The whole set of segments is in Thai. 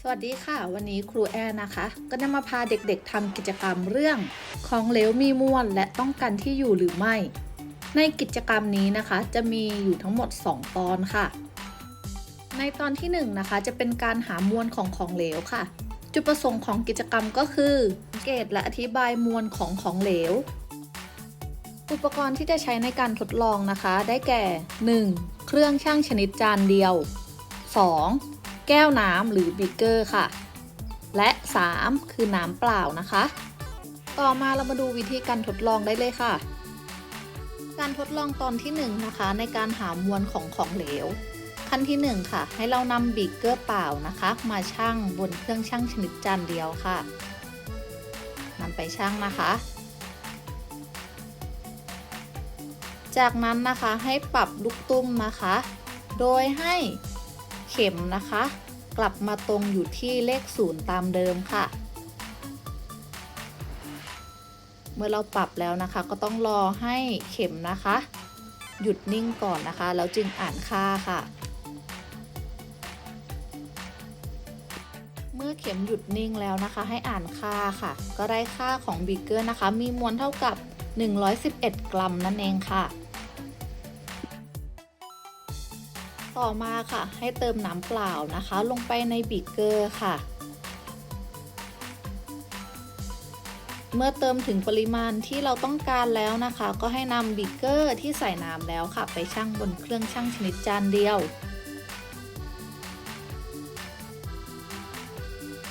สวัสดีค่ะ วันนี้ครูแอนนะคะ ก็จะมาพาเด็กๆทำกิจกรรมเรื่อง ของเหลวมีมวลและต้องกันที่อยู่หรือไม่ ในกิจกรรมนี้นะคะ จะมีอยู่ทั้งหมด 2 ตอนค่ะ ในตอนที่1นะคะจะเป็นการหามวลของของเหลวค่ะ จุดประสงค์ของกิจกรรมก็คือสังเกตและอธิบายมวลของของเหลว อุปกรณ์ที่จะใช้ในการทดลองนะคะ ได้แก่ 1. เครื่องช่างชนิดจานเดียว 2. แก้วน้ำหรือบิกเกอร์ค่ะ และ 3. คือน้ำเปล่านะคะ ต่อมาเรามาดูวิธีการทดลองได้เลยค่ะ การทดลองตอนที่ 1 นะคะ ในการหามวลของของเหลว ขั้นที่ 1 ค่ะ ให้เรานำบิกเกอร์เปล่านะคะ มาชั่งบนเครื่องชั่งชนิดจานเดียวค่ะนำไปชั่งนะคะจากนั้นนะคะให้ปรับลูกตุ้มนะคะ โดยให้ เข็มนะคะ กลับมาตรงอยู่ที่เลขศูนย์ตามเดิมค่ะ เมื่อเราปรับแล้วนะคะ ก็ต้องรอให้เข็มนะคะ หยุดนิ่งก่อนนะคะ แล้วจึงอ่านค่าค่ะ เมื่อเข็มหยุดนิ่งแล้วนะคะ ให้อ่านค่าค่ะ ก็ได้ค่าของบิกเกอร์นะคะ มีมวลเท่ากับ 111 กรัมนั่นเองค่ะ ต่อมาค่ะ ให้เติมน้ำเปล่านะคะ ลงไปในบิกเกอร์ค่ะ เมื่อเติมถึงปริมาณที่เราต้องการแล้วนะคะ ก็ให้นำบิกเกอร์ที่ใส่น้ำแล้วค่ะ ไปชั่งบนเครื่องชั่งชนิดจานเดียว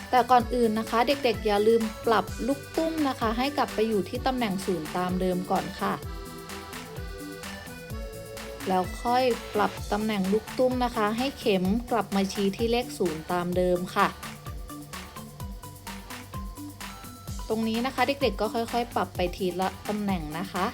แต่ก่อนอื่นนะคะ เด็กๆอย่าลืมปรับลูกตุ้มนะคะ ให้กลับไปอยู่ที่ตำแหน่งศูนย์ตามเดิมก่อนค่ะ แล้วค่อยปรับตำแหน่งลูกตุ้มนะคะ ให้เข็มกลับมาชี้ที่เลขศูนย์ตามเดิมค่ะ ตรงนี้นะคะเด็กๆก็ค่อยๆ ปรับไปทีละตำแหน่งนะคะ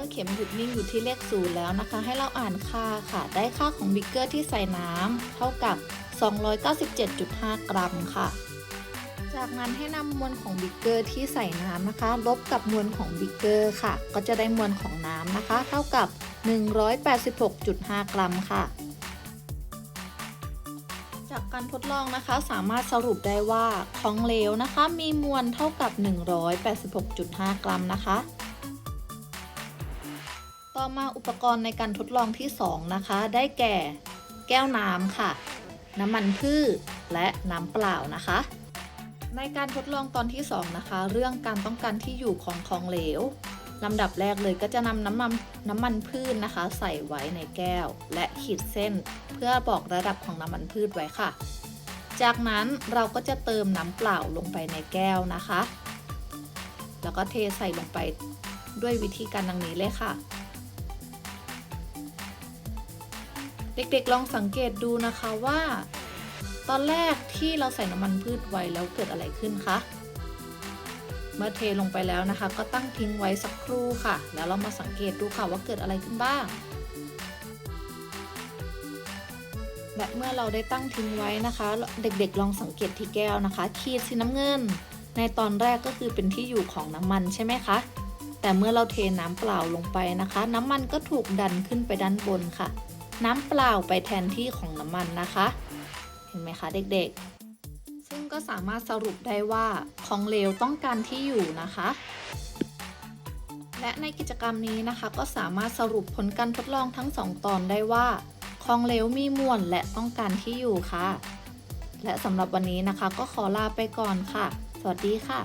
มื่อเข็มหยุดนิ่งอยู่ที่เลขศูนย์แล้วนะคะ ให้เราอ่านค่าค่ะ ได้ค่าของบิกเกอร์ที่ใส่น้ำเท่ากับ 297.5 กรัมค่ะ จากนั้นให้นำมวลของบิกเกอร์ที่ใส่น้ำนะคะ ลบกับมวลของบิกเกอร์ค่ะ ก็จะได้มวลของน้ำนะคะ เท่ากับ 186.5 กรัมค่ะจากการทดลองนะคะสามารถสรุปได้ว่าของเหลวนะคะ มีมวลเท่ากับ 186.5 กรัมนะคะ ต่อมาอุปกรณ์ในการทดลองที่ 2 นะคะ ได้แก่แก้วน้ำค่ะ น้ำมันพืชและน้ำเปล่านะคะ ในการทดลองตอนที่ 2 นะคะ เรื่องการต้องการที่อยู่ของของเหลวลำดับแรกเลยก็จะนำน้ำมันน้ำมันพืชนะคะ ใส่ไว้ในแก้ว และขีดเส้นเพื่อบอกระดับของน้ำมันพืชไว้ค่ะ จากนั้นเราก็จะเติมน้ำเปล่าลงไปในแก้วนะคะ แล้วก็เทใส่ลงไปด้วยวิธีการดังนี้เลยค่ะ เด็กๆลองสังเกตดูนะคะว่า ตอนแรกที่เราใส่น้ำมันพืชไว้แล้วเกิดอะไรขึ้นคะเมื่อเทลงไปแล้วนะคะ ก็ตั้งทิ้งไว้สักครู่ค่ะ แล้วเรามาสังเกตดูค่ะว่าเกิดอะไรขึ้นบ้าง และเมื่อเราได้ตั้งทิ้งไว้นะคะ เด็กๆ ลองสังเกตที่แก้วนะคะ ขีดสีน้ำเงิน ในตอนแรกก็คือเป็นที่อยู่ของน้ำมันใช่ไหมคะแต่เมื่อเราเทน้ำเปล่าลงไปนะคะ น้ำมันก็ถูกดันขึ้นไปด้านบนค่ะ น้ำเปล่าไปแทนที่ของน้ำมันนะคะ เห็นไหมคะเด็กๆ ซึ่งก็สามารถสรุปได้ว่าของเหลวต้องการที่อยู่นะคะ และในกิจกรรมนี้นะคะ ก็สามารถสรุปผลการทดลองทั้ง 2 ตอนได้ว่าของเหลวมีมวลและต้องการที่อยู่ค่ะ และสำหรับวันนี้นะคะก็ขอลาไปก่อนค่ะ สวัสดีค่ะ